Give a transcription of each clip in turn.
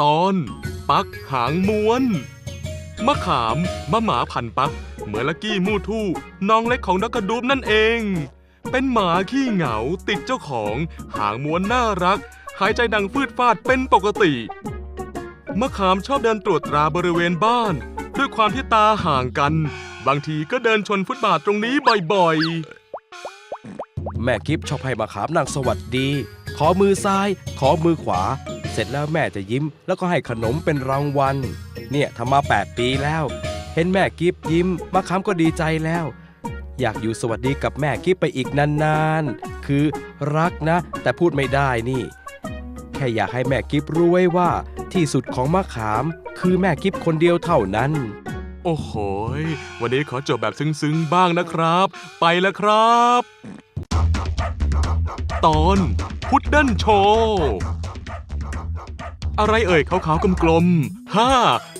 ตอน ปักหางม้วน มะขามมะหมาพันปักเหมือลกี้มูทู่น้องเล็กของดักกระดูบนั่นเอง เป็นหมาขี้เหงาติดเจ้าของ หางม้วนน่ารัก หายใจดังฟืดฟาดเป็นปกติ มะขามชอบเดินตรวจตราบริเวณบ้าน ด้วยความที่ตาห่างกัน บางทีก็เดินชนฟุตบาทตรงนี้บ่อยๆแม่กิฟชอบให้มาขามนางสวัสดี ขอมือซ้าย ขอมือขวา เสร็จแล้วแม่จะยิ้ม แล้วก็ให้ขนมเป็นรางวัล เนี่ยทำมา 8 ปีแล้ว เห็นแม่กิฟยิ้ม มาขามก็ดีใจแล้ว อยากอยู่สวัสดีกับแม่กิฟไปอีกนานๆ คือรักนะ แต่พูดไม่ได้นี่ แค่อยากให้แม่กิฟรู้ไว้ว่า ที่สุดของมะขาม คือแม่กิฟคนเดียวเท่านั้น โอ้โหยวันนี้ขอจบแบบซึ้งๆ บ้างนะครับ ไปแล้วครับ ตอนพุดเดิ้ลโชว์ อะไรเอ่ยขาวๆกลมๆฮ่า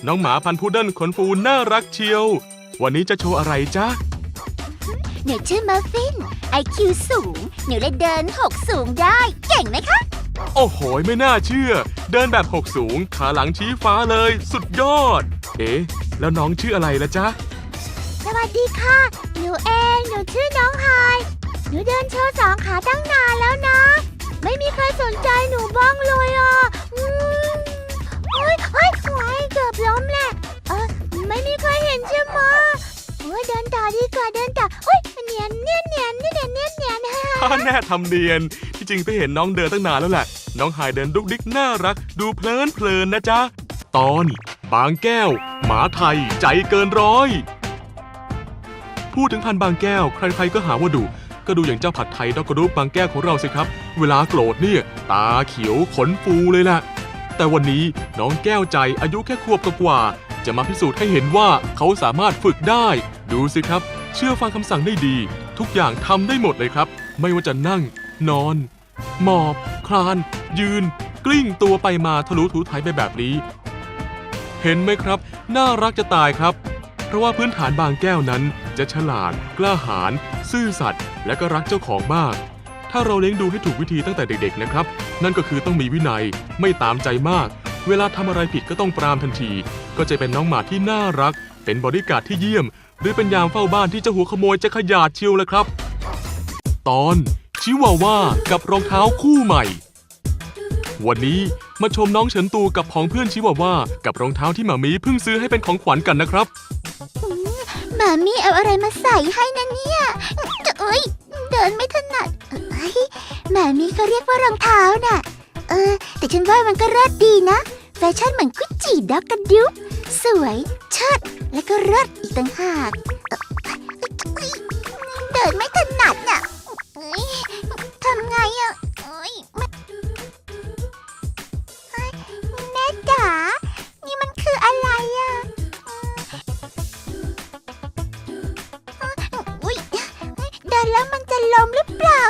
น้องหมาพันธุ์พุดเดิ้ลขนฟูน่ารักเชียว วันนี้จะโชว์อะไรจ๊ะหนูชื่อมัฟฟินไอคิวสูง หนูเลยเดินหกสูงได้ เก่งไหมคะ โอ้โหยไม่น่าเชื่อ เดินแบบหกสูง ขาหลังชี้ฟ้าเลย สุดยอด เอ๊ะ แล้วน้องชื่ออะไรละจ๊ะ สวัสดีค่ะ หนูเอง หนูชื่อน้องไฮายหนูเดินโชว์สองขาตั้งนานแล้วนะ ไม่มีใครสนใจหนูบ้างเลยอะ ห็นใช่ไหมโอ้ยเดินต่อดีกว่าเดินต่อเฮ้ยเนียนเนียนเนียนเนียนเนียนเนียนฮ่าแน่ทำเนียน ที่จริงไปเห็นน้องเดินตั้งนานแล้วแหละ น้องหายเดินดุกดิกน่ารัก ดูเพลินเพลินนะจ๊ะ ตอนบางแก้ว หมาไทยใจเกินร้อย พูดถึงพันบางแก้ว ใครๆก็หาว่าดุก็ดูอย่างเจ้าผัดไทยดอกกระดูบางแก้วของเราสิครับ เวลาโกรธเนี่ย ตาเขียวขนฟูเลยแหละแต่วันนี้น้องแก้วใจอายุแค่ขวบกว่า จะมาพิสูจน์ให้เห็นว่าเขาสามารถฝึกได้ ดูสิครับ เชื่อฟังคำสั่งได้ดี ทุกอย่างทำได้หมดเลยครับ ไม่ว่าจะนั่ง นอน หมอบ คลาน ยืน กลิ้งตัวไปมาทะลุถูไถไปแบบนี้ เห็นไหมครับ น่ารักจะตายครับ เพราะว่าพื้นฐานบางแก้วนั้น จะฉลาด กล้าหาญซื่อสัตย์และก็รักเจ้าของมาก ถ้าเราเลี้ยงดูให้ถูกวิธีตั้งแต่เด็กๆนะครับ นั่นก็คือต้องมีวินัยไม่ตามใจมาก เวลาทำอะไรผิดก็ต้องปรามทันที ก็จะเป็นน้องหมาที่น่ารัก เป็นบริการดที่เยี่ยม หรือเป็นยามเฝ้าบ้านที่เจ้าหัวขโมยจะขยาดชียวเลยครับ ตอนชิวาว่ากับรองเท้าคู่ใหม่ วันนี้มาชมน้องเฉินตูกับผองเพื่อนชิวาว่ากับรองเท้าที่หมามีเพิ่งซื้อให้เป็นของขวัญกันนะครับหมามี่เอาอะไรมาใส่ให้นะเนี่ยเอ้ยเดินไม่ถนัดหมามี่เขาเรียกว่ารองเท้าน่ะ เออ แต่ฉันว่ามันก็เลิศดีนะ ชั่นเหมือนกุจจีด็อกกระดุบสวยเชิดและก็เลิศอีกต่างหากเดินไม่ถนัดน่ะทำไงอะแม่จ๋านี่มันคืออะไรอะเดินแล้วมันจะล้มหรือเปล่า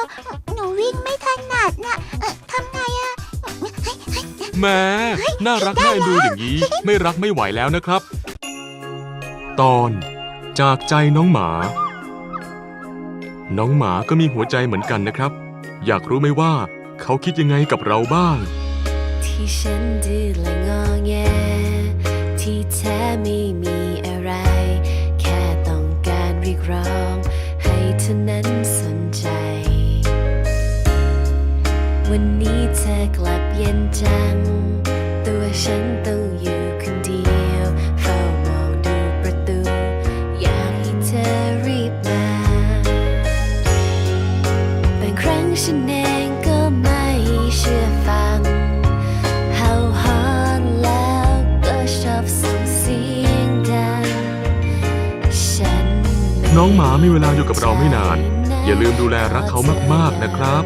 หนูวิ่งไม่ถนัดน่ะ แหม้น่ารักน่าเอ็นดูอย่างนี้ ไม่รักไม่ไหวแล้วนะครับ ตอนจากใจน้องหมา น้องหมาก็มีหัวใจเหมือนกันนะครับ อยากรู้ไหมว่าเขาคิดยังไงกับเราบ้าง ที่ฉันดื้อและงอแงที่แท้ไม่มีอะไร แค่ต้องการเรียกร้อง ให้เธอนั้นสนใจ วันนี้เธอกลับ เย็นจัง ตัวฉันต้องอยู่คนเดียว เฝ้ามองดูประตู อยากให้เธอรีบมาบางครั้งฉันเองก็ไม่เชื่อฟังเฮาฮอนแล้วก็ชอบส่งเสียงดังฉันน้องหมามีเวลาอยู่กับเราไม่นาน อย่าลืมดูแลรักเขามากๆนะครับ